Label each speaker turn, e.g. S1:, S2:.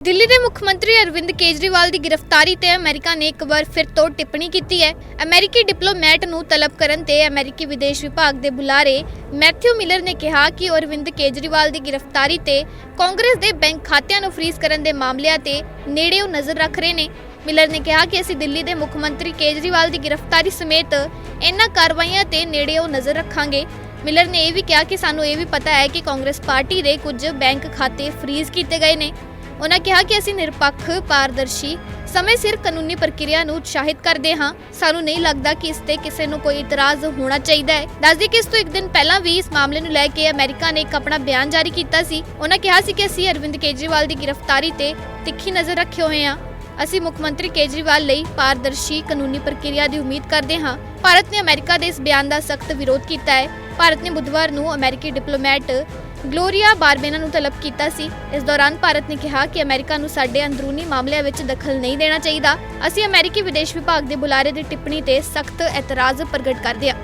S1: ਦਿੱਲੀ ਦੇ ਮੁੱਖ ਮੰਤਰੀ ਅਰਵਿੰਦ ਕੇਜਰੀਵਾਲ ਦੀ ਗ੍ਰਿਫਤਾਰੀ ਤੇ ਅਮਰੀਕਾ ਨੇ ਇੱਕ ਵਾਰ ਫਿਰ ਤੋਂ ਟਿੱਪਣੀ ਕੀਤੀ ਹੈ। ਅਮਰੀਕੀ ਡਿਪਲੋਮੈਟ ਨੂੰ ਤਲਬ ਕਰਨ ਤੇ ਅਮਰੀਕੀ ਵਿਦੇਸ਼ ਵਿਭਾਗ ਦੇ ਬੁਲਾਰੇ ਮੈਥਿਊ ਮਿਲਰ ਨੇ ਕਿਹਾ ਕਿ ਅਰਵਿੰਦ ਕੇਜਰੀਵਾਲ ਦੀ ਗ੍ਰਿਫਤਾਰੀ ਤੇ ਕਾਂਗਰਸ ਦੇ ਬੈਂਕ ਖਾਤਿਆਂ ਨੂੰ ਫ੍ਰੀਜ਼ ਕਰਨ ਦੇ ਮਾਮਲਿਆਂ ਤੇ ਨੇੜਿਓਂ ਨਜ਼ਰ ਰੱਖ ਰਹੇ ਨੇ। ਮਿਲਰ ਨੇ ਕਿਹਾ ਕਿ ਅਸੀਂ ਦਿੱਲੀ ਦੇ ਮੁੱਖ ਮੰਤਰੀ ਕੇਜਰੀਵਾਲ ਦੀ ਗ੍ਰਿਫਤਾਰੀ ਸਮੇਤ ਇਹਨਾਂ ਕਾਰਵਾਈਆਂ ਤੇ ਨੇੜਿਓਂ ਨਜ਼ਰ ਰੱਖਾਂਗੇ। ਮਿਲਰ ਨੇ ਇਹ ਵੀ ਕਿਹਾ ਕਿ ਸਾਨੂੰ ਇਹ ਵੀ ਪਤਾ ਹੈ ਕਿ ਕਾਂਗਰਸ ਪਾਰਟੀ ਦੇ ਕੁਝ ਬੈਂਕ ਖਾਤੇ ਫ੍ਰੀਜ਼ ਕੀਤੇ ਗਏ ਨੇ। ਉਹਨਾਂ ਕਿਹਾ ਕਿ ਅਸੀਂ ਨਿਰਪੱਖ, ਪਾਰਦਰਸ਼ੀ, ਸਮੇਂ ਸਿਰ ਕਾਨੂੰਨੀ ਪ੍ਰਕਿਰਿਆ ਨੂੰ ਉਤਸ਼ਾਹਿਤ ਕਰਦੇ ਹਾਂ। ਸਾਨੂੰ ਨਹੀਂ ਲੱਗਦਾ ਕਿ ਇਸ ਤੇ ਕਿਸੇ ਨੂੰ ਕੋਈ ਇਤਰਾਜ਼ ਹੋਣਾ ਚਾਹੀਦਾ ਹੈ। ਦੱਸਦੀ ਕਿ ਇਸ ਤੋਂ ਇੱਕ ਦਿਨ ਪਹਿਲਾਂ ਵੀ ਇਸ ਮਾਮਲੇ ਨੂੰ ਲੈ ਕੇ ਅਮਰੀਕਾ ਨੇ ਇੱਕ ਆਪਣਾ ਬਿਆਨ ਜਾਰੀ ਕੀਤਾ ਸੀ। ਉਹਨਾਂ ਕਿਹਾ ਸੀ ਕਿ ਅਸੀਂ ਅਰਵਿੰਦ ਕੇਜਰੀਵਾਲ ਦੀ ਗ੍ਰਿਫਤਾਰੀ ਤੇ ਤਿੱਖੀ ਨਜ਼ਰ ਰੱਖੇ ਹੋਏ ਹਾਂ। ਅਸੀਂ ਮੁੱਖ ਮੰਤਰੀ ਕੇਜਰੀਵਾਲ ਲਈ ਪਾਰਦਰਸ਼ੀ ਕਾਨੂੰਨੀ ਪ੍ਰਕਿਰਿਆ ਦੀ ਉਮੀਦ ਕਰਦੇ ਹਾਂ। ਭਾਰਤ ਨੇ ਅਮਰੀਕਾ ਦੇ ਇਸ ਬਿਆਨ ਦਾ ਸਖਤ ਵਿਰੋਧ ਕੀਤਾ ਹੈ। ਭਾਰਤ ਨੇ ਬੁੱਧਵਾਰ ਨੂੰ ਅਮਰੀਕੀ ਡਿਪਲੋਮੈਟ ਗਲੋਰੀਆ ਬਾਰਬੇਨਾ ਨੂੰ ਤਲਬ ਕੀਤਾ ਸੀ। ਇਸ ਦੌਰਾਨ ਭਾਰਤ ਨੇ ਕਿਹਾ ਕਿ ਅਮਰੀਕਾ ਨੂੰ ਸਾਡੇ ਅੰਦਰੂਨੀ ਮਾਮਲਿਆਂ ਵਿੱਚ ਦਖਲ ਨਹੀਂ ਦੇਣਾ ਚਾਹੀਦਾ। ਅਸੀਂ ਅਮਰੀਕੀ ਵਿਦੇਸ਼ ਵਿਭਾਗ ਦੇ ਬੁਲਾਰੇ ਦੀ ਟਿੱਪਣੀ ਤੇ ਸਖਤ ਇਤਰਾਜ਼ ਪ੍ਰਗਟ ਕਰਦੇ ਹਾਂ।